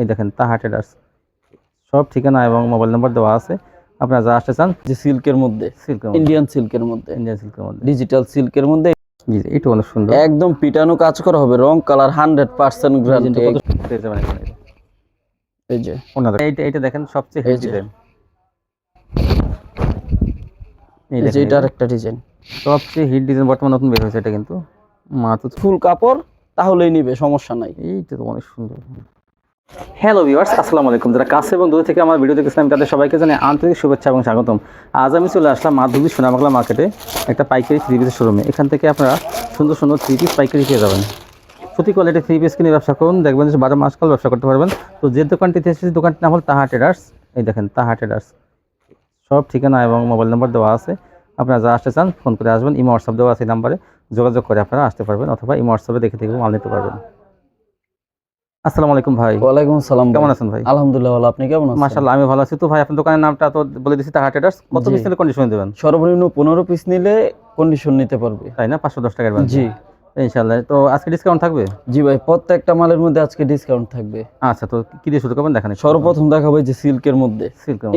এই দেখেন তাহা ট্রেডার্স সব ঠিকানা এবং মোবাইল নাম্বার দেওয়া আছে। আপনারা যা আসতে চান যে সিল্কের মধ্যে সিল্ক ইন্ডিয়ান সিল্কের মধ্যে। ইন্ডিয়ান সিল্কের মধ্যে। ডিজিটাল সিল্কের মধ্যে। জি এটা অনেক সুন্দর। একদম পিটানো কাজ করা হবে রং কালার হান্ড্রেড পার্সেন্ট গ্যারান্টি। এই যে এইটা এইটা দেখেন সবচেয়ে যে। ডিজাইন এই যে এটার একটা ডিজাইন সবচেয়ে হিট ডিজাইন বর্তমানে নতুন বের হয়েছে এটা কিন্তু। মাত্র ফুল কাপড় তাহলেই নিবে সমস্যা নাই। এইটা তো অনেক সুন্দর। হ্যালো ভিউয়ার্স আসসালামু আলাইকুম। যারা কাছে এবং দূরে থেকে আমার ভিডিও দেখেছেন আমি তাদের সবাইকে জানাই আন্তরিক শুভেচ্ছা এবং স্বাগতম। আজ আমি চলে আসলাম মাধবী সোনাবাংলা মার্কেটে একটা পাইকারি থ্রি পিসের শোরুমে এখান থেকে আপনারা সুন্দর সুন্দর থ্রি পিস পাইকারি পেয়ে যাবেন। প্রতি কোয়ালিটি থ্রি পিস কিনে ব্যবসা করুন, দেখবেন যে বারো মাস কাল ব্যবসা করতে পারবেন। তো যে দোকানটিতে এসেছি, দোকানটির নাম হল তাহা ট্রেডার্স এই দেখেন, তাহা ট্রেডার্স সব ঠিকানা এবং মোবাইল নাম্বার দেওয়া আছে। আপনারা যা আসতে চান ফোন করে আসবেন। ইমো হোয়াটসঅ্যাপ দেওয়া আছে এই নাম্বারে যোগাযোগ করে আপনারা আসতে পারবেন অথবা ইমো হোয়াটসঅ্যাপে দেখে দেখে মাল নিতে পারবেন। আসসালামু আলাইকুম ভাই। ওয়ালাইকুম আসসালাম কেমন আছেন ভাই? আলহামদুলিল্লাহ ভালো। আপনি কেমন আছেন? মাশাআল্লাহ আমি ভালো আছি। তো ভাই আপনার দোকানের নামটা তো বলে তাহা ট্রেডার্স কত পিস নিলে কন্ডিশন দেবেন? সর্বনিম্ন পনেরো পিস নিলে কন্ডিশন নিতে পারবে। তাই না? পাঁচশো দশ টাকার জি। ইনশাআল্লাহ। তো আজকে ডিসকাউন্ট থাকবে? জি ভাই প্রত্যেকটা মালের মধ্যে আজকে ডিসকাউন্ট থাকবে। আচ্ছা তো কি দিয়ে শুরু করবেন? দেখেন সর্বপ্রথম দেখাবো যে সিল্কের মধ্যে।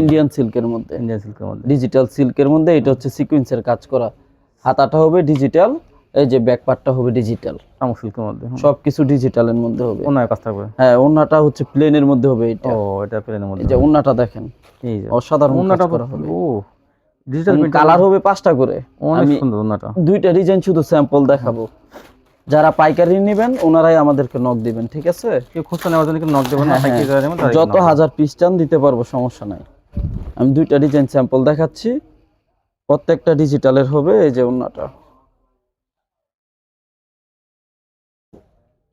ইন্ডিয়ান সিল্কের মধ্যে। ইন্ডিয়ান সিল্কের মধ্যে। ডিজিটাল সিল্কের মধ্যে। এটা হচ্ছে সিকোয়েন্সের কাজ করা। হাতাটা হবে ডিজিটাল এই যে ব্যাক পার্টটা হবে ডিজিটাল শামুক মধ্যে। সবকিছু ডিজিটালের মধ্যে হবে। অন্য কাজ থাকবে হ্যাঁ ওন্নাটা হচ্ছে প্লেনের মধ্যে হবে এটা ও এটা প্লেনের মধ্যে এই যে ওন্নাটা দেখেন এই যে অসাধারণ কাজ করা হবে। ও ডিজিটাল কালার হবে পাঁচটা করে। অনেক সুন্দর অন্যটা দুইটা ডিজাইন শুধু স্যাম্পল দেখাবো। যারা পাইকারি নেবেন ওনারাই আমাদেরকে নক দিবেন ঠিক আছে? কেউ খুচরা নেওয়ার জন্য নক দেবেন হ্যাঁ, যারা যত হাজার পিস চান দিতে পারব সমস্যা নাই। আমি দুইটা ডিজাইন স্যাম্পল দেখাচ্ছি। প্রত্যেকটা ডিজিটালের হবে এই যে ওন্নাটা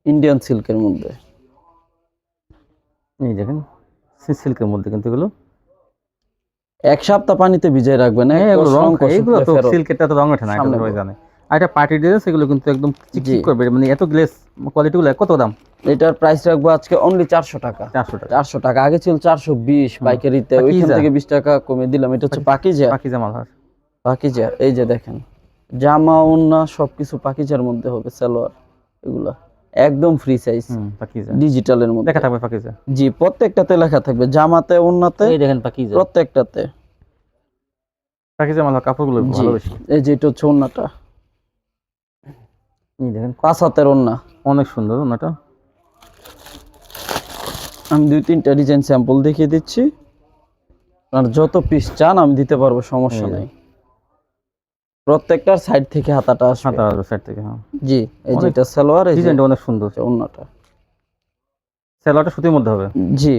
ইন্ডিয়ান সিল্কের মধ্যে। এই দেখেন সিল্কের মধ্যে কিন্তু এগুলো। এক সপ্তাহ পানিতে ভিজিয়ে রাখবেন হ্যাঁ, এগুলো রং এগুলো তো। সিল্কেরটা তো রং ওঠে না সবাই জানে। আর এটা পার্টি ড্রেস এগুলো কিন্তু একদম চিকচিক। করবে মানে এত গ্লেস কোয়ালিটি গুলো কত দাম? এটার প্রাইস রাখব আজকে অনলি চারশো টাকা। চারশো টাকা। চারশো টাকা আগে ছিল চারশো বিশ পাইকারিতে ওইখান থেকে বিশ টাকা কমে দিলাম এটা হচ্ছে পাকিজা। বাকি জামাল হার পাকিজা এই যে দেখেন জামা ওন্না সবকিছু পাকিজার মধ্যে হবে সালোয়ার এগুলা। একদম ফ্রি সাইজ ডিজিটালের মধ্যে। দেখা থাকবে পাকিজা? জি প্রত্যেকটাতে লেখা থাকবে। জামাতে ওন্নাতে এই দেখেন পাকিজা। প্রত্যেকটাতে। পাকিজা মাল কাপড়গুলো ভালো বেশি এই যে এটা হচ্ছে ওন্নাটা। এই দেখেন। পাঁচ হাতের ওন্না। অনেক সুন্দর ওনাটা আমি দুই তিনটা ডিজাইন স্যাম্পল দেখিয়ে দিচ্ছি। আর যত পিস চান আমি দিতে পারব সমস্যা। নাই। প্রত্যেকটার সাইড থেকে হাতাটা আসবে। সাদা সাইড থেকে হ্যাঁ। জি এই যে এটা সালোয়ার এই ডিজাইনটা অনেক সুন্দর। ওন্নাটা সেলারটা সুতির মধ্যে হবে। জি।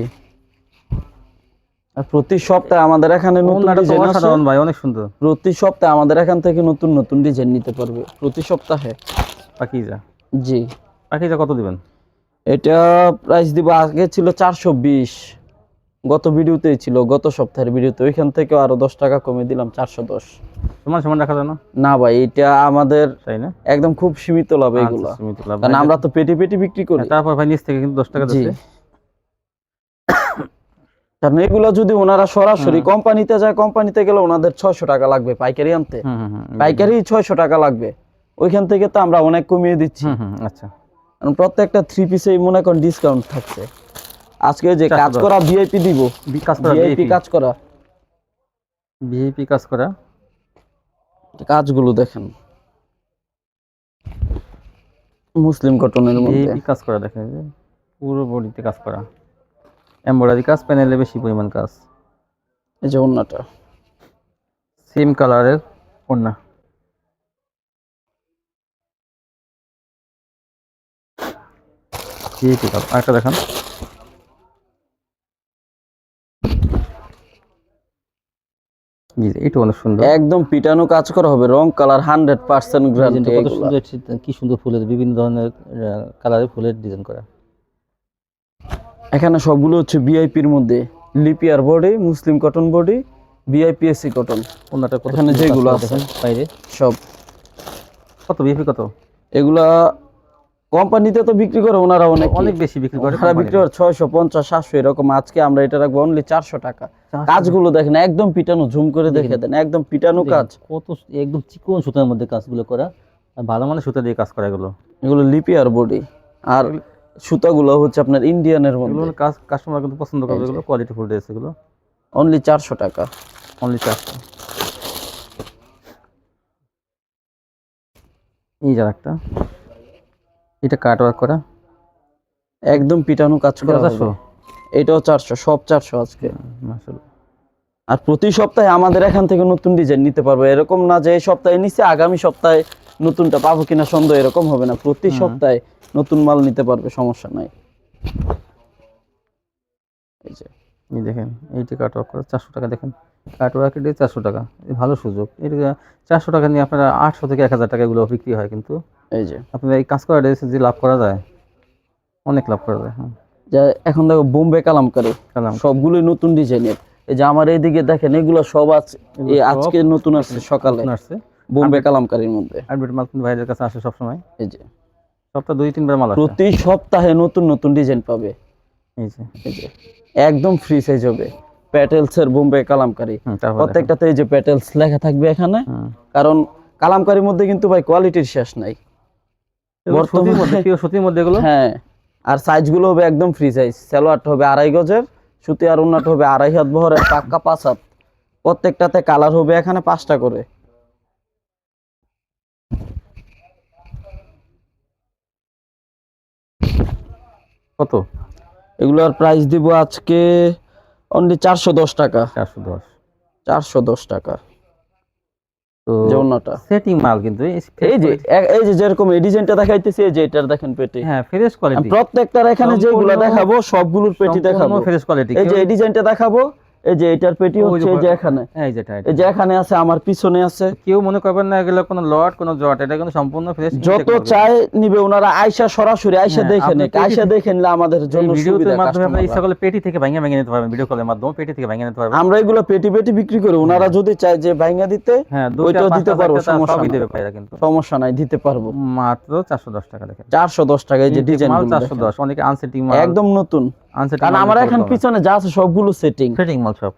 আর প্রতি সপ্তাহে আমাদের এখানে নতুন ডিজাইন আসে। অসাধারণ ভাই অনেক সুন্দর। প্রতি সপ্তাহে আমাদের এখান থেকে নতুন নতুন ডিজাইন নিতে পারবে প্রতি সপ্তাহে। পাকিজা। জি। পাকিজা কত দিবেন? এটা প্রাইস দিব আগে ছিল চারশো বিশ। গত ভিডিওতেই ছিল গত সপ্তাহের ভিডিওতে। ওইখান থেকে আরও দশ টাকা কমে দিলাম চারশো দশ। সমান সমান রাখা যায় না? না ভাই এটা আমাদের তাই না? একদম খুব সীমিত লাভ এগুলো। আচ্ছা, সীমিত লাভ। কারণ আমরা তো পেটি পেটি বিক্রি করি। তারপর ভাই নিচ থেকে কিন্তু দশ টাকা দিচ্ছে কারণ এগুলো যদি ওনারা সরাসরি। কোম্পানিতে যায় কোম্পানিতে গেলে ওনাদের ছয়শো টাকা লাগবে পাইকারি আনতে। হুম হুম হুম পাইকারি ছয়শো টাকা লাগবে। ওইখান থেকে তো আমরা অনেক কমিয়ে দিচ্ছি। আচ্ছা। প্রত্যেকটা থ্রি পিসেই মনে করেন ডিসকাউন্ট থাকছে। আজকে যে কাজ করা ভিআইপি দিব। কাজ করা ভিআইপি কাজ করা। ভিআইপি কাজ করা। কাজগুলো দেখেন। মুসলিম কটনের মধ্যে। কাজ করা দেখেন পুরো বডিতে কাজ করা। এমব্রয়ডারি কাজ প্যানেলে বেশি পরিমাণ কাজ। এই যে অন্যটা সেম কালারের ওড়না ভিআইপি কাজ। আরেকটা দেখান। জি এটা অনেক সুন্দর। একদম পিটানো কাজ করা হবে রং কালার হান্ড্রেড পার্সেন্ট গ্যারান্টি কত সুন্দর কি সুন্দর ফুলের বিভিন্ন ধরনের কালারের ফুলের ডিজাইন করা। এখানে সবগুলো হচ্ছে ভিআইপির মধ্যে লিপিয়ার বডি মুসলিম কটন বডি ভিআইপিএসসি কটন। ওনাটা এখানে যেগুলো আছে। বাইরে। সব। কত বিএপি কত? এগুলা কোম্পানিতে তো বিক্রি করে ওনারা অনেক। অনেক বেশি বিক্রি করে ওনারা বিক্রি করে ছয়শো পঞ্চাশ সাতশো এরকম। আজকে আমরা এটা রাখব অনলি চারশো টাকা। কাজগুলো দেখেন একদম পিটানো ঝুম করে দেখে দেন একদম পিটানো কাজ। কত একদম চিকন সুতার মধ্যে কাজগুলো করা। আর ভালো মানের সুতা দিয়ে কাজ করা এগুলো। এগুলো লিপি আর বডি আর সুতাগুলো হচ্ছে আপনার ইন্ডিয়ানের এগুলো কাজ কাস্টমার কিন্তু পছন্দ করবে এগুলো কোয়ালিটি ফুল ড্রেস এগুলো। অনলি চারশো টাকা। অনলি চারশো। এই যার একটা এটা কাট ওয়ার্ক করা। একদম পিটানো কাজ করা চারশো? এটাও চারশো সব চারশো আজকে। আর প্রতি সপ্তাহে আমাদের এখান থেকে নতুন ডিজাইন নিতে পারব। এরকম না যে এই সপ্তাহে নিচ্ছে আগামী সপ্তাহে নতুনটা পাবো কিনা সন্দেহ এরকম হবে না। প্রতি সপ্তাহে নতুন মাল নিতে পারবে সমস্যা নাই। এই যে। দেখেন এইটি কাট ওয়ার্ক করা চারশো টাকা দেখেন। কাট ওয়ার্ক দিয়ে চারশো টাকা। এই ভালো সুযোগ। এটা চারশো টাকা নিয়ে আপনারা আটশো থেকে এক হাজার টাকা এগুলো বিক্রি হয় কিন্তু। এই যে। আপনারা এই কাজ করা যে লাভ করা যায়? অনেক লাভ করা যায় হ্যাঁ। যা এখন দেখো বোম্বে কালামকারি। কালাম সবগুলোই নতুন ডিজাইনের এই যে আমার এইদিকে দেখেন এগুলো সব আছে এই আজকে নতুন আসছে সকালে। আসছে। বোম্বে কালামকারির মধ্যে। হাইব্রিড মাল কিন্তু ভাইদের কাছে আসে সবসময়। এই যে। সপ্তাহে দুই তিনবার মাল আসে। প্রতি সপ্তাহে নতুন নতুন ডিজাইন পাবে। এই যে। এই যে। একদম ফ্রি সাইজ হবে। প্যাটেলস এর বোম্বে কালামকারি। প্রত্যেকটাতে এই যে প্যাটেলস লেখা থাকবে এখানে। কারণ কালামকারির মধ্যে কিন্তু ভাই কোয়ালিটির শেষ নাই। সুতির মধ্যে এগুলো? হ্যাঁ আর সাইজগুলো হবে একদম ফ্রি সাইজ সালোয়ারটা হবে আড়াই গজের সুতি আর ওন্নাটা হবে আড়াই হাত বহরের পাক্কা পাঁচ হাত। প্রত্যেকটাতে কালার হবে এখানে পাঁচটা করে। কত? এগুলোর প্রাইস দিব আজকে অনলি চারশো দশ টাকা। চারশো দশ। চারশো দশ টাকা। সেটিং মাল কিন্তু এই যে এই যে যেরকম এই ডিজাইনটা দেখাইতেছি এই যে এটার দেখেন পেটি। হ্যাঁ ফ্রেশ কোয়ালিটি প্রত্যেকটার এখানে যেগুলো দেখাবো সবগুলোর পেটি দেখাবো। ফ্রেশ কোয়ালিটি এই যে এই ডিজাইনটা দেখাবো এই যে এটার পেটি হচ্ছে এই যে এখানে। এই এটা। এই যে এখানে আছে আমার পিছনে আছে। কেউ মনে করবেন না এগুলো কোনো লট কোনো জট এটা কিন্তু সম্পূর্ণ ফ্রেশ যত চায় নিবে ওনারা আয়সা সরাসরি আয়সা হ্যাঁ, দেখে আপনি নিক আয়সা দেখে নিলে আমাদের জন্য ভিডিওর মাধ্যমে customer ইচ্ছা করলে পেটি থেকে ভাঙিয়ে ভেঙে নিতে পারবেন ভিডিও কলের মাধ্যমে পেটি থেকে ভেঙে নিতে পারবেন। আমরা এগুলো পেটি পেটি বিক্রি করি ওনারা যদি চায় যে ভাঙা দিতে হ্যাঁ ওইটাও দিতে পারব, সমস্যা নাই। দেবে ভাইরা কিন্তু। সমস্যা নাই দিতে পারব। মাত্র চারশো দশ টাকা দেখেন। চারশো দশ টাকা এই যে ডিজাইন মাল চারশো দশ অনেকে আনসেটিং মাল। একদম নতুন। কারণ আমার এখন পিছনে যা আছে সবগুলো সেটিং সেটিং মাল সব।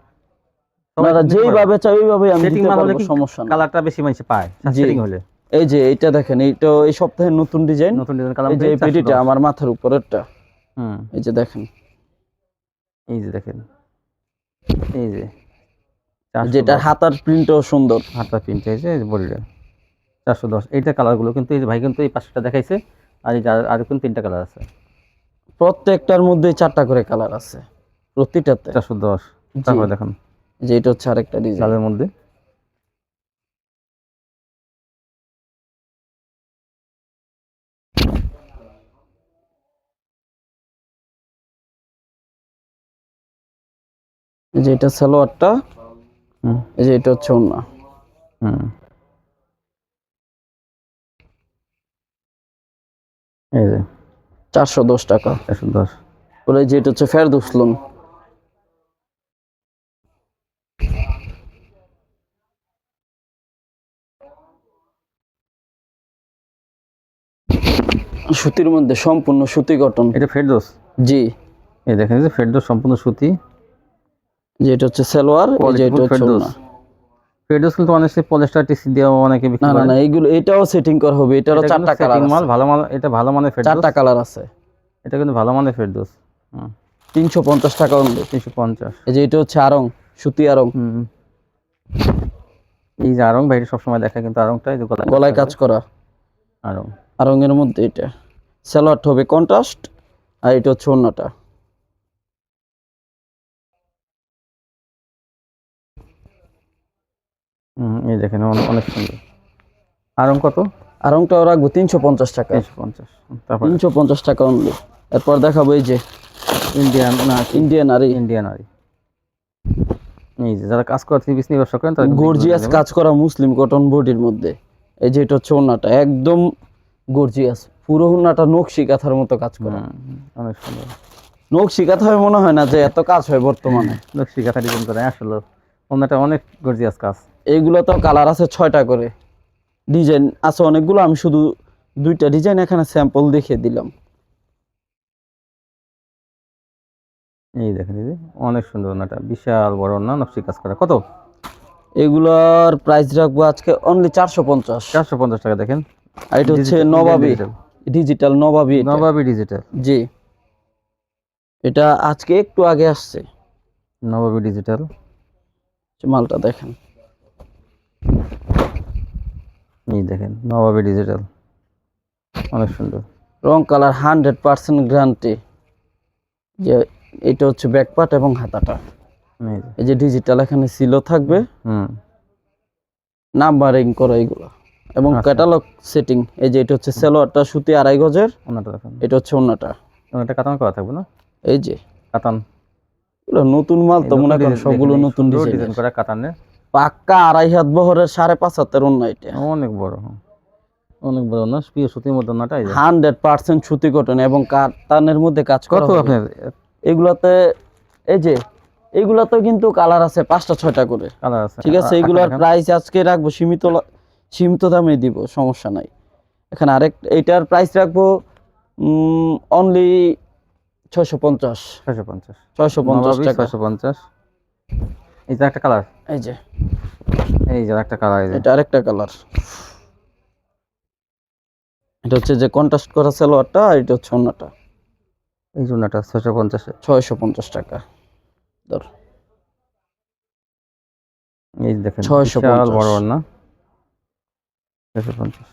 যেইভাবে ওইভাবে আমি সেটিং মাল হলে সমস্যা কালারটা বেশি মানুষ পায়? সেটিং হলে। এই যে এইটা দেখেন এইটা এই সপ্তাহের নতুন ডিজাইন নতুন ডিজাইন কালার এই যে পেটিটা আমার মাথার উপরেরটা। হুম। এই যে দেখেন। এই যে দেখেন। এই যে। যেটা হাতার প্রিন্টও সুন্দর। হাতটা প্রিন্ট এই যে বডিটা। চারশো দশ। এইটা কালারগুলো কিন্তু এই যে ভাই কিন্তু এই পাঁচটা দেখাইছে আর এই আর কিন্তু তিনটা কালার আছে। প্রত্যেকটার মধ্যে চারটা করে কালার আছে। প্রতিটাতে। চারশো দশ তারপরে দেখেন। যে এটা হচ্ছে আরেকটা ডিজাইন লালের মধ্যে। যে এটা সালোয়ারটা। হুম। এই যে এটা হচ্ছে হুম। এই যে। চারশো দশ টাকা। দশ। বলে যে এটা হচ্ছে ফেরদুসলুন সুতির মধ্যে সম্পূর্ণ সুতি কটন এটা ফেরদোস? জি। এই দেখেন যে ফেরদোস সম্পূর্ণ সুতি। যে এটা হচ্ছে সালোয়ার এই যে এটা Quality হচ্ছে ফেরদৌস। কিন্তু অনেক পলেস্টার টিসি দেওয়া অনেকে বিক্রি না না এটাও সেটিং করা হবে। এটারও চারটা কালার মাল ভালো মাল এটা ভালো মানের ফেরদোস চারটা কালার আছে। এটা কিন্তু ভালো মানের ফেরদোস হুম। তিনশো পঞ্চাশ টাকা অনলি। তিনশো পঞ্চাশ। এই যে এটা হচ্ছে আরং সুতি আরং হুম। এই যে আরং ভাইটা সবসময় দেখা কিন্তু আরংটা এই গলায় গলায় কাজ করা। আরং আরং এর মধ্যে এটা। সালোয়ারটা হবে কন্ট্রাস্ট আর এটা হচ্ছে অন্যটা। এই দেখেন অনেক সুন্দর। আরং কত? আরংটাও রাখব তিনশো পঞ্চাশ টাকা। তিনশো পঞ্চাশ তারপর? তিনশো পঞ্চাশ টাকা অনলি এরপর দেখাবো এই যে ইন্ডিয়ান না ইন্ডিয়ান আর ইন্ডিয়ান আরি এই যে যারা কাজ করে থ্রি পিস নিয়ে ব্যবসা করেন তারা গর্জিয়াস কাজ করা মুসলিম কটন বডির মধ্যে। এই যে এটা হচ্ছে ওন্নাটা একদম গর্জিয়াস পুরো ওন্নাটা নকশি কাঁথার মতো কাজ করা। অনেক সুন্দর। নকশি কাঁথা হয় মনে হয় না যে এত কাজ হয় বর্তমানে। নকশি কাঁথা ডিজাইন করে আসলে ওনাটা অনেক গর্জিয়াস কাজ। এইগুলো তো কালার আছে ছয়টা করে। ডিজাইন আছে অনেকগুলো আমি শুধু দুইটা ডিজাইন এখানে স্যাম্পল দেখিয়ে দিলাম। এই দেখেন এই যে অনেক সুন্দর ওনাটা বিশাল বড় ওনা নকশি কাজ করা। কত? এগুলোর প্রাইস রাখব আজকে অনলি চারশো পঞ্চাশ। চারশো পঞ্চাশ টাকা দেখেন। আর এটা হচ্ছে নবাবি ডিজিটাল নবাবী। নবাবী ডিজিটাল জি। এটা আজকে একটু আগে আসছে। নবাবী ডিজিটাল মালটা দেখেন। এই দেখেন নবাবী ডিজিটাল অনেক সুন্দর। রং কালার হান্ড্রেড পার্সেন্ট গ্যারান্টি যে এটা হচ্ছে ব্যাক পার্ট এবং হাতাটা। এই যে, ডিজিটাল এখানে ছিল থাকবে। নাম্বারিং করা এগুলো। এবং আচ্ছা। ক্যাটালগ সেটিং এই যে এটা হচ্ছে সেলোয়ারটা সুতি আড়াই গজের। এটা হচ্ছে অন্যটা ওনাটা কাতান করা থাকবে না? এই যে। কাতান। নতুন মাল তো মনে করেন সবগুলো নতুন ডিজাইন করা কাতানের। পাক্কা আড়াই হাত বহরের সাড়ে পাঁচ হাতের অন্য এটা। অনেক বড় হ্যাঁ। অনেক বড় না প্রিয় সুতির মধ্যে ওনাটা এই হান্ড্রেড পার্সেন্ট সুতি কটন এবং কাতানের মধ্যে কাজ করা কত আপনার? এগুলাতে এই যে এগুলাতে কিন্তু কালার আছে পাঁচটা ছয়টা করে। কালার আছে। ঠিক আছে আ- এগুলোর। প্রাইস আজকে রাখব সীমিত সীমিত দামে দিব সমস্যা নাই। এখানে আরেক এইটার প্রাইস রাখব অনলি ছয়শো পঞ্চাশ। ছয়শো পঞ্চাশ। ছয়শো পঞ্চাশ ছয়শো পঞ্চাশ। এই যে একটা কালার এই যে। এই যে একটা কালার এটা আরেকটা কালার এটা হচ্ছে যে কন্ট্রাস্ট করা সালোয়ারটা এটা হচ্ছে অন্যটা এই জন্যটা ছয়শো পঞ্চাশে। ছয়শো পঞ্চাশ টাকা। ধর। এই দেখেন 650 বিশাল বড় না ছয়শো পঞ্চাশ।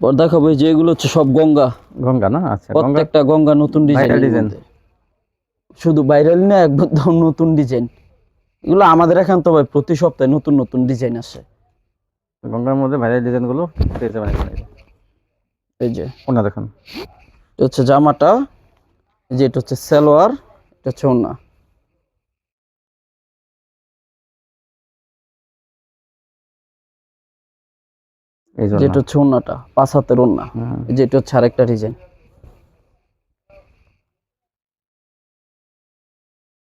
পর দেখাবো এই যে এগুলো হচ্ছে সব গঙ্গা। গঙ্গা না? আচ্ছা গঙ্গা। প্রত্যেকটা গঙ্গা নতুন ডিজাইন design। শুধু ভাইরাল না একদম নতুন ডিজাইন এগুলো আমাদের এখান তো ভাই প্রতি সপ্তাহে নতুন নতুন ডিজাইন আসে। গঙ্গার মধ্যে ভাইরাল ডিজাইনগুলো পেয়ে যাবেন এই যে। ওনা দেখুন। এটা হচ্ছে জামাটা এই যে এটা হচ্ছে সালোয়ার এটা হচ্ছে জন্য যেটা হচ্ছে ওন্নাটা পাঁচ হাতের ওন্না হুম। এই যে এটা হচ্ছে আরেকটা ডিজাইন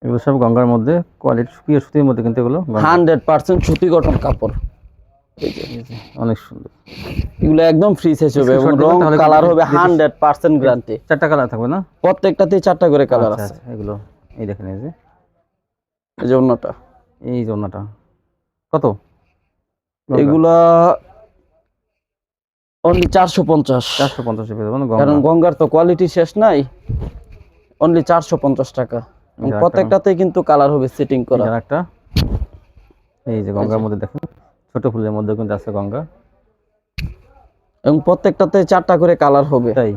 এগুলো সব গঙ্গার মধ্যে কোয়ালিটি প্রিয় সুতির মধ্যে কিন্তু এগুলো হান্ড্রেড পার্সেন্ট সুতি কটন কাপড়। যে যে, অনেক সুন্দর। এগুলো একদম ফ্রি সাইজ হবে এবং রং কালার হবে হান্ড্রেড পার্সেন্ট গ্যারান্টি চারটা কালার থাকবে না? প্রত্যেকটাতেই চারটা করে কালার আচ্ছা, আছে। এগুলো এই দেখেন এই যে। এই যে অন্যটা। এই জন্যটা কত? এগুলা অনলি চারশো পঞ্চাশ। চারশো পঞ্চাশ কারণ গঙ্গার তো কোয়ালিটি শেষ নাই। অনলি চারশো পঞ্চাশ টাকা। এবং যাক, প্রত্যেকটাতে কিন্তু কালার হবে সেটিং করা। একটা এই যে গঙ্গার মধ্যে দেখেন ছোট ফুলের মধ্যে কিন্তু আছে গঙ্গা। এবং প্রত্যেকটাতে চারটা করে কালার হবে। তাই?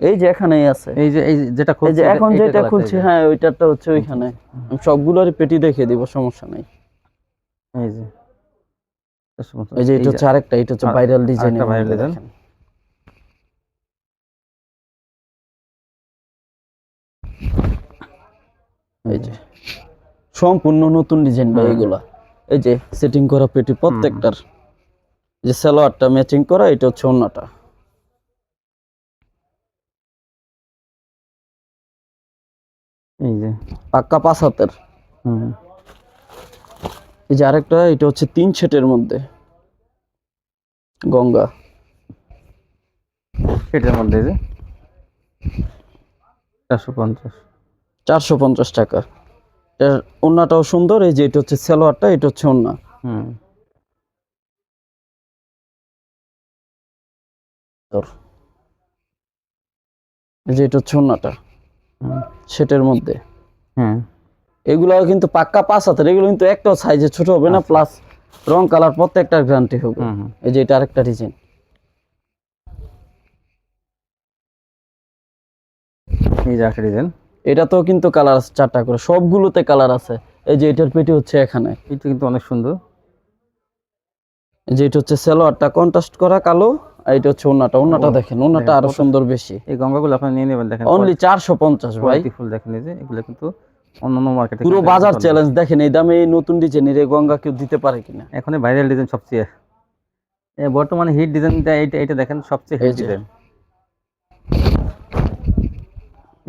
এই যে এখানেই আছে। এই যে এই যেটা এই যে এখন যেটা খুলছি হ্যাঁ ওইটারটা হচ্ছে ওইখানে। আমি সবগুলোরই পেটি দেখিয়ে দিব সমস্যা নাই। এই যে। এই যে এটা হচ্ছে আরেকটা এটা হচ্ছে ভাইরাল ডিজাইন ভাইরাল viral এই যে। সম্পূর্ণ নতুন ডিজাইন ভাই। এগুলা। এই যে সেটিং করা পেটি প্রত্যেকটার। যে সালোয়ারটা ম্যাচিং করা এটা হচ্ছে অন্যটা। এই যে পাক্কা পাঁচ হাতের। হুম। এই যে আরেকটা এটা হচ্ছে তিন সেটের মধ্যে। গঙ্গা। এটার মধ্যে যে। চারশো পঞ্চাশ। চারশো পঞ্চাশ টাকা। এর ওন্নাটাও সুন্দর এই যে এটা হচ্ছে সালোয়ারটা এটা হচ্ছে ওন্না। হুম। এই যে এটা হচ্ছে ওন্নাটা সেটের মধ্যে। হ্যাঁ এগুলো কিন্তু পাক্কা পাঁচ হাতের এগুলো কিন্তু একটাও সাইজে ছোট হবে না প্লাস রং কালার প্রত্যেকটার গ্যারান্টি হবে। এই যে এটা আরেকটা ডিজাইন এই যে একটা ডিজাইন এটাতেও কিন্তু কালার আছে চারটা করে সবগুলোতে কালার আছে। এই যে এটার পেটি হচ্ছে এখানে। এটা কিন্তু অনেক সুন্দর। যে এটা হচ্ছে সালোয়ারটা কন্ট্রাস্ট করা কালো আর এটা হচ্ছে ওনাটা ওন্নাটা ও, দেখেন দেখেন আরও সুন্দর বেশি। এই গঙ্গাগুলো আপনি নিয়ে নেবেন দেখেন। অনলি চারশো পঞ্চাশ ভাই। কোয়ালিটি ফুল দেখেন এই যে এগুলো কিন্তু অন্যান্য মার্কেটে পুরো বাজার চ্যালেঞ্জ দেখেন এই দামে এই নতুন ডিজাইনের এই গঙ্গা কেউ দিতে পারে কিনা। এখন ভাইরাল ডিজাইন সবচেয়ে। বর্তমানে হিট ডিজাইনটা এইটা এটা দেখেন সবচেয়ে হিট ডিজাইন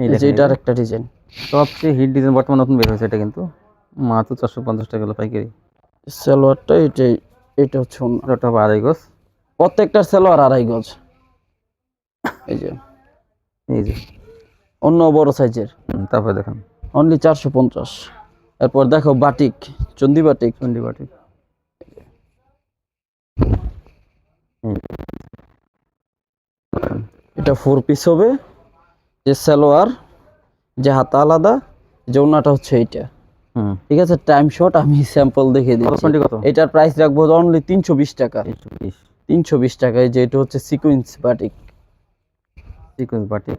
এটা। আরেকটা ডিজাইন সবচেয়ে হিট ডিজাইন বর্তমানে নতুন বের হয়েছে এটা কিন্তু মাত্র চারশো পঞ্চাশ টাকা হলো পাইকারি। সালোয়ারটা এটা এটা হচ্ছে ওটা হবে আড়াই গজ। প্রত্যেকটার সালোয়ার আড়াই গজ। এই যে। এই যে। অন্য বড় সাইজের। তারপরে দেখেন। অনলি চারশো পঞ্চাশ। এরপর দেখো বাটিক চন্দি বাটিক। চন্ডি বাটি হুম। এটা ফোর পিস হবে। যে সালোয়ার যে হাতা আলাদা যে ওনাটা হচ্ছে এইটা। ঠিক আছে? টাইম শর্ট আমি স্যাম্পল দেখে দিচ্ছি। এটার প্রাইস রাখব অনলি তিনশো বিশ টাকা। তিনশো বিশ। টাকায় যে এটা হচ্ছে sequence batik sequence batik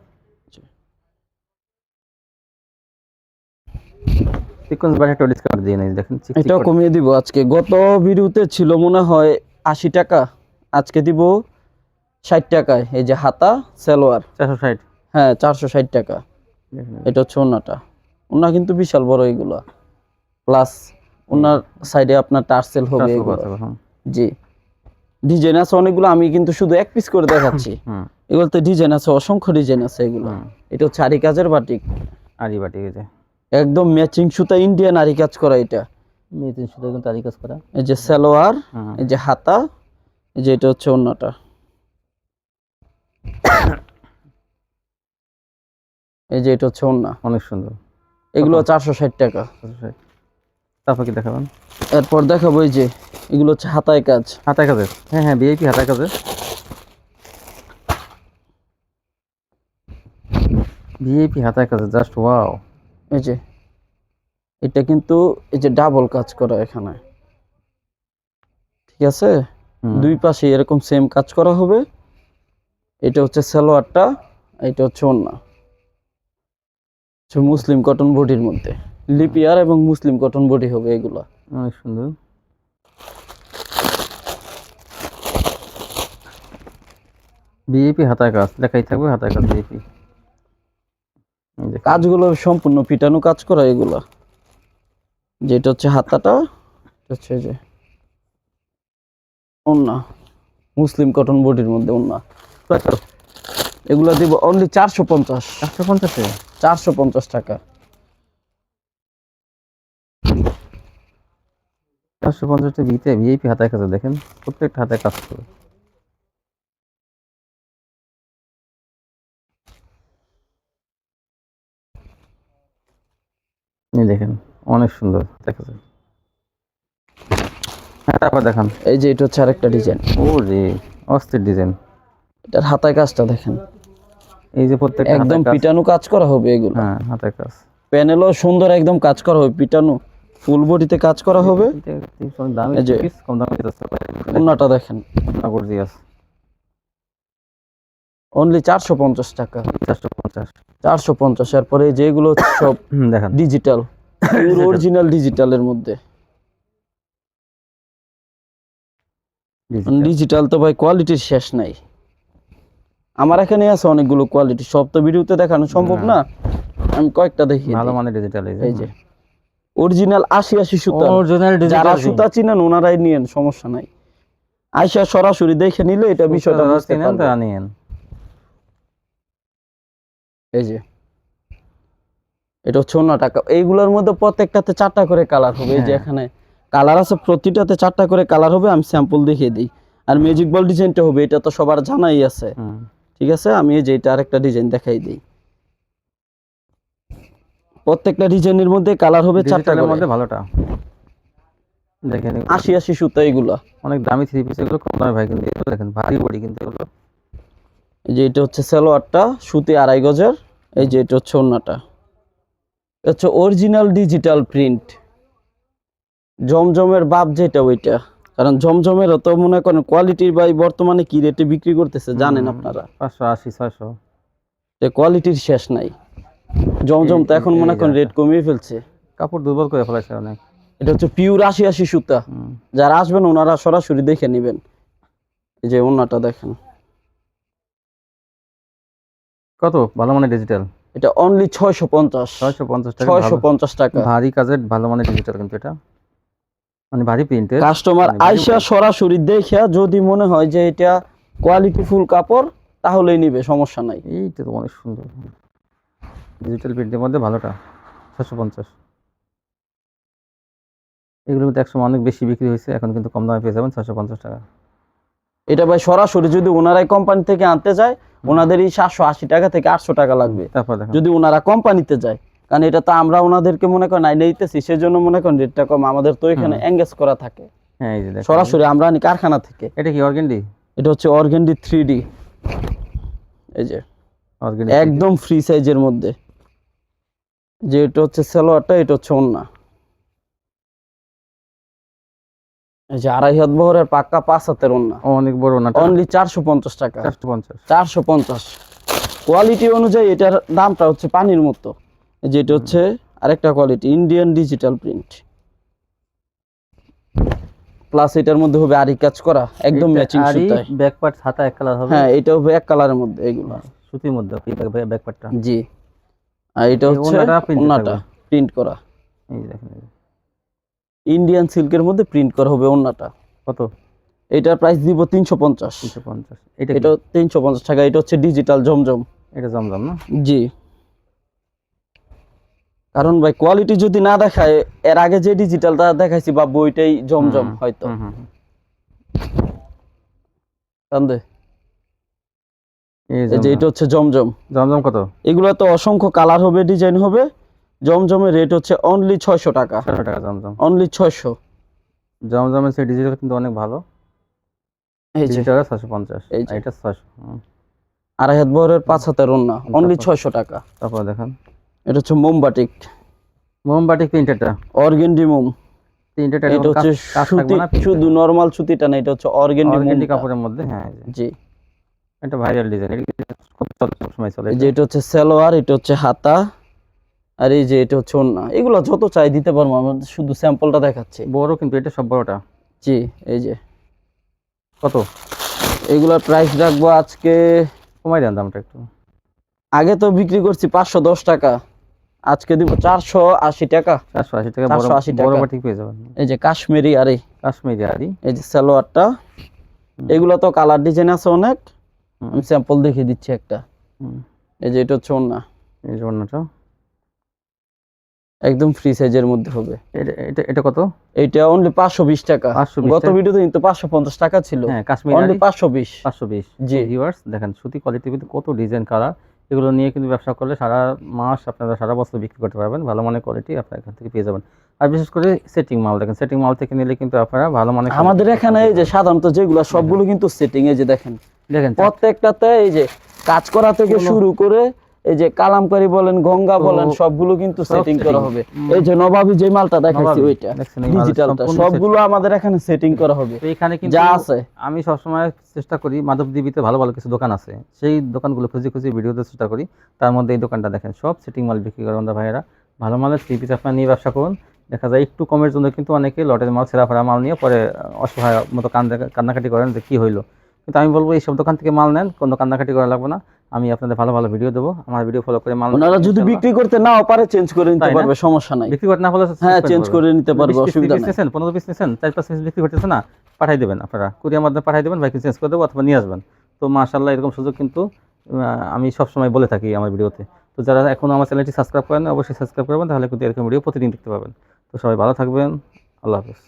sequence batik discount দিয়ে নেই দেখেন চিক চিক এটাও কমিয়ে দিব আজকে। গত ভিডিওতে ছিল মনে হয় আশি টাকা। আজকে দিব ষাট টাকায়। এই যে হাতা সালোয়ার। চারশো ষাট। হ্যাঁ চারশো ষাট টাকা। এটা হচ্ছে ওনাটা ওনা কিন্তু বিশাল বড় এগুলো। প্লাস ওনার সাইডে আপনার টার্সেল হবে হুম, জি। ডিজাইন আছে অনেকগুলো আমি কিন্তু শুধু এক পিস করে দেখাচ্ছি। হুম, এগুলোতে ডিজাইন আছে অসংখ্য ডিজাইন আছে এগুলো। এটা হচ্ছে আরি কাজের বাটিক আড়ি বাটি এই যে। একদম ম্যাচিং সুতা ইন্ডিয়ান আরি কাজ করা এটা। মেয়ে সুতা দেখুন তারি কাজ করা। এই যে সালোয়ার এই যে হাতা এই যে এটা হচ্ছে অন্যটা এই যে এটা হচ্ছে অন্য অনেক সুন্দর। এগুলো চারশো ষাট টাকা। তারপর কি দেখাবেন? এরপর দেখাবো এই যে এগুলো হচ্ছে হাতায় কাজ। হাতায় কাজের? হ্যাঁ হ্যাঁ বিআইপি হাতায় কাজের। ভিআইপি হাতায় কাজের জাস্ট ওয়াও এই যে এটা কিন্তু এই যে ডাবল কাজ করা এখানে। ঠিক আছে? দুই পাশে এরকম সেম কাজ করা হবে। এটা হচ্ছে সালোয়ারটা এটা হচ্ছে ওন্না হচ্ছে মুসলিম কটন বডির মধ্যে। লিপিয়ার এবং মুসলিম কটন বডি হবে এগুলো। অনেক সুন্দর। বিএপি হাতায় কাজ লেখাই থাকবে হাতায় কাজ বিএপি কাজগুলো সম্পূর্ণ পিটানো কাজ করা এগুলো। যেটা হচ্ছে হাতাটা হচ্ছে যে ওন্না মুসলিম কটন বডির মধ্যে ওন্না। এগুলো দিব অনলি চারশো পঞ্চাশ। চারশো পঞ্চাশে? চারশো পঞ্চাশ টাকা। চারশো পঞ্চাশটা বিতে ভিআইপি হাতায় কাজে দেখেন প্রত্যেকটা হাতায় কাজ এই দেখেন অনেক সুন্দর দেখা যায় হ্যাঁ তারপর দেখান। এই যে এটা হচ্ছে আরেকটা ডিজাইন। ও রে অস্থির ডিজাইন। এটার হাতায় কাজটা দেখেন। এই যে প্রত্যেকটা একদম পিটানো কাজ করা হবে এগুলো। হ্যাঁ হাতায় কাজ। প্যানেলও সুন্দর একদম কাজ করা হবে পিটানো ফুল বডিতে কাজ করা হবে। কম দামে দেখেন। অনলি চারশো পঞ্চাশ টাকা। চারশো পঞ্চাশ। চারশো পঞ্চাশ এরপরে যেগুলো সব দেখান। ডিজিটাল অরিজিনাল ডিজিটালের মধ্যে। ডিজিটাল তো ভাই কোয়ালিটির শেষ নাই। আমার এখানে আছে অনেকগুলো কোয়ালিটি সব তো ভিডিওতে দেখানো সম্ভব না। আমি কয়েকটা দেখি ভালো মানের ডিজিটাল এই যে। অরিজিনাল আশি আশি সুতা। অরিজিনাল যারা সুতা চিনেন ওনারাই নিয়েন সমস্যা নাই। আইসা সরাসরি দেখে নিলে এটা বিষয়টা বুঝতে পারবে। তারা নিয়েন। এই যে। এটা হচ্ছে অন্য টাকা এইগুলোর মধ্যে প্রত্যেকটাতে চারটা করে কালার হবে। এই যে হ্যাঁ। এখানে কালার আছে প্রতিটাতে চারটা করে কালার হবে আমি স্যাম্পল দেখিয়ে দিই। আর ম্যাজিক বল ডিজাইনটা হবে এটা তো সবার জানাই আছে। ঠিক আছে? আমি এই যে এটা আরেকটা ডিজাইন দেখাই দিই। প্রত্যেকটা ডিজাইনের মধ্যে কালার হবে চারটা মধ্যে ভালোটা। দেখেন আশি আশি সুতা এগুলো। অনেক দামি থ্রি পিস এগুলো কম দামে ভাই কিন্তু এগুলো। দেখেন ভারী বডি কিন্তু এগুলো। এই যে এটা হচ্ছে সালোয়ারটা সুতি আড়াই গজের। এই যে এটা হচ্ছে ওন্নাটা। এটা হচ্ছে অরিজিনাল ডিজিটাল প্রিন্ট জমজমের বাপ যেটা ওইটা। কারণ জমজমের তো মনে করেন কোয়ালিটির ভাই বর্তমানে কি রেটে বিক্রি করতেছে জানেন আপনারা? পাঁচশো আশি ছয়শো। কোয়ালিটির শেষ নাই। জমজম তো এখন মনে করেন রেট কমিয়ে ফেলছে। কাপড় দুর্বল করে ফেলাইছে অনেক। এটা হচ্ছে পিওর আশি আশি সুতা। যারা আসবেন ওনারা সরাসরি দেখে নেবেন। এই যে ওনাটা দেখেন। কত? ভালো মানে ডিজিটাল এটা অনলি ছয়শো পঞ্চাশ। ছয়শো পঞ্চাশ টাকা। ছয়শো পঞ্চাশ টাকা। ভারী কাজের ভালো মানে ডিজিটাল কিন্তু এটা। মানে ভারী প্রিন্টের কাস্টমার মানে আইসা সরাসরি দেখে যদি মনে হয় যে এটা কোয়ালিটি ফুল কাপড় তাহলেই নিবে সমস্যা নাই। এইটা তো অনেক সুন্দর। ডিজিটাল প্রিন্টের মধ্যে ভালোটা ছশো পঞ্চাশ। এগুলোর মধ্যে একসময় অনেক বেশি বিক্রি হয়েছে এখন কিন্তু কম দামে পেয়ে যাবেন ছশো পঞ্চাশ টাকা। এটা ভাই সরাসরি যদি ওনারাই কোম্পানি থেকে আনতে যায় ওনাদেরই সাতশো আশি টাকা থেকে আটশো টাকা লাগবে। তারপর যদি ওনারা কোম্পানিতে যায় কারণ এটা তো আমরা ওনাদেরকে মনে করেন আইনে দিতেছি সেজন্য মনে করেন রেটটা কম। আমাদের তো এখানে। এঙ্গেজ করা থাকে। হ্যাঁ এই যে দেখেন। সরাসরি আমরা আনি কারখানা থেকে। এটা কি অর্গেন্ডি এটা হচ্ছে অর্গেন্ডি থ্রি ডি এই যে একদম ফ্রি সাইজের মধ্যে। যে এটা হচ্ছে সালোয়ারটা এটা হচ্ছে ওন্না। এই যে আড়াই হাত বহরের পাক্কা পাঁচ হাতের ওন্না। অনেক বড় না অনলি চারশো পঞ্চাশ টাকা। চারশো পঞ্চাশ। চারশো পঞ্চাশ। কোয়ালিটি অনুযায়ী এটার দামটা হচ্ছে পানির মতো। এই যে এটা হচ্ছে আরেকটা quality Indian digital print plus এটার মধ্যে হবে আরি কাজ করা একদম ম্যাচিং সুতায়। ব্যাক পার্ট হাতা এক কালার হবে। হ্যাঁ এটা হবে এক কালারের মধ্যে এগুলো। সুতির মধ্যে ব্যাক পার্টটা জি। আর এটা হচ্ছে ওন্নাটা প্রিন্ট করা। এই দেখেন ইন্ডিয়ান সিল্কের মধ্যে প্রিন্ট করা হবে ওন্নাটা কত? এটার প্রাইস দিব তিনশো পঞ্চাশ। তিনশো পঞ্চাশ। এটা এটা তিনশো পঞ্চাশ টাকা এটা হচ্ছে ডিজিটাল জমজম। এটা জমজম না? জি। কারণ ভাই কোয়ালিটি যদি না দেখায় এর আগে যে ডিজিটালটা দেখাইছি বা বইটাই জমজম হয়তো। এই যে এটা হচ্ছে জমজম। জমজম কত? এগুলো তো অসংখ্য কালার হবে ডিজাইন হবে। জমজমের রেট হচ্ছে অনলি ছয়শো টাকা। টাকা জমজম। অনলি ছয়শো। জমজমের সেই ডিজিটাল কিন্তু অনেক ভালো। এই যে। ডিজিটাল ছশো পঞ্চাশ। এটা ছশো আড়াই হাত বহরের পাঁচ হাতের ওন্না অনলি? ছয়শো টাকা। তারপর দেখেন। এটা হচ্ছে মোমবাটিক মোমবাটিক প্রিন্টারটা অর্গেন্ডি মোম। প্রিন্টারটা এটা হচ্ছে সুতি শুধু নরমাল সুতিটা না এটা হচ্ছে অর্গেন্ডি অর্গেন্ডি কাপড়ের মধ্যে হ্যাঁ জি। এটা ভাইরাল ডিজাইন খুব সবসময় চলে। এই যে এটা হচ্ছে সালোয়ার এটা হচ্ছে হাতা আর এই যে এটা হচ্ছে ওন্না এগুলো যত চাই দিতে পারব আমরা শুধু স্যাম্পলটা দেখাচ্ছি। বড় কিন্তু এটা সব বড়টা। জি এই যে। কত? এগুলোর প্রাইস রাখব আজকে কমাই দেন দামটা একটু। আগে তো বিক্রি করছি পাঁচশো দশ টাকা। আজকে দিব চারশো আশি টাকা। চারশো আশি টাকা বড় 480 বড় টাকা। বাটিক পেয়ে যাবেন। এই যে কাশ্মীরি আর কাশ্মীরি আরি এই যে সালোয়ারটা। এগুলো তো কালার ডিজাইন আছে অনেক। আমি স্যাম্পল দেখিয়ে দিচ্ছি একটা। এই যে এটা হচ্ছে ওন্না এই যে অন্যটা একদম ফ্রি সাইজের মধ্যে হবে। এটা এটা কত? এটা অনলি পাঁচশো বিশ টাকা। 520 গত? ভিডিওতে কিন্তু পাঁচশো পঞ্চাশ টাকা ছিল। হ্যাঁ কাশ্মীরি অনলি আরি পাঁচশো বিশ। পাঁচশো বিশ। জি। ভিউয়ার্স দেখেন সুতি কোয়ালিটির ভিতরে কত ডিজাইন কালার এগুলো নিয়ে কিন্তু ব্যবসা করলে সারা মাস আপনারা সারা বছর বিক্রি করতে পারবেন ভালো মানের কোয়ালিটি আপনারা এখান থেকে পেয়ে যাবেন। আর বিশেষ করে সেটিং মাল দেখেন সেটিং মাল থেকে নিলে কিন্তু আপনারা ভালো মানে আমাদের এখানে এই যে সাধারণত যেগুলো সবগুলো কিন্তু সেটিং এই যে দেখেন। দেখেন প্রত্যেকটাতে এই যে কাজ করা থেকে শুরু করে এই যে কালামকারি বলেন গঙ্গা বলেন সবগুলো কিন্তু সেটিং করা হবে। এই যে নবাবী যে মালটা নবাবী, ওইটা ডিজিটালটা সবগুলো আমাদের এখানে সেটিং করা হবে। এখানে কিন্তু যা আছে। আমি সবসময় চেষ্টা করি মাধবদ্বীপিতে ভালো ভালো কিছু দোকান আছে সেই দোকানগুলো খুঁজে খুঁজে ভিডিও দেওয়ার চেষ্টা করি তার মধ্যে এই দোকানটা দেখেন সব সেটিং মাল বিক্রি করে আমরা ভাইয়েরা। ভালো মালের থ্রি পিস আপনার নিয়ে ব্যবসা করুন। দেখা যায় একটু কমের জন্য কিন্তু অনেকে লটের মাল ছেঁড়া ফেরা মাল নিয়ে পরে অসহায় মতো কান্দা কান্নাকাটি করেন যে কী হইল। কিন্তু আমি বলব এই সব দোকান থেকে মাল নেন কোনো কান্নাকাটি করা লাগবে না। আমি আপনাদের ভালো ভালো ভিডিও দেবো। আমার ভিডিও ফলো করে মাল ওনারা যদি বিক্রি করতে নাও পারে চেঞ্জ করে নিতে পারবে সমস্যা নাই। বিক্রি করতে না হলে হ্যাঁ চেঞ্জ করে। নিতে পারবে অসুবিধা নাই। নিচ্ছেন পনেরো পিস নিচ্ছেন চার পাঁচ পিস বিক্রি করতেছে না পাঠাই দেবেন আপনারা। কুরিয়ার মাধ্যমে পাঠাই দেবেন বাইকে চেঞ্জ করে দেবো অথবা নিয়ে আসবেন। তো মাশাল্লাহ এরকম সুযোগ কিন্তু আমি সবসময় বলে থাকি আমার ভিডিওতে তো যারা এখনও আমার চ্যানেলটি সাবস্ক্রাইব করেন অবশ্যই সাবস্ক্রাইব করবেন তাহলে কিন্তু এরকম ভিডিও প্রতিদিন দেখতে পাবেন। তো সবাই ভালো থাকবেন আল্লাহ হাফেজ।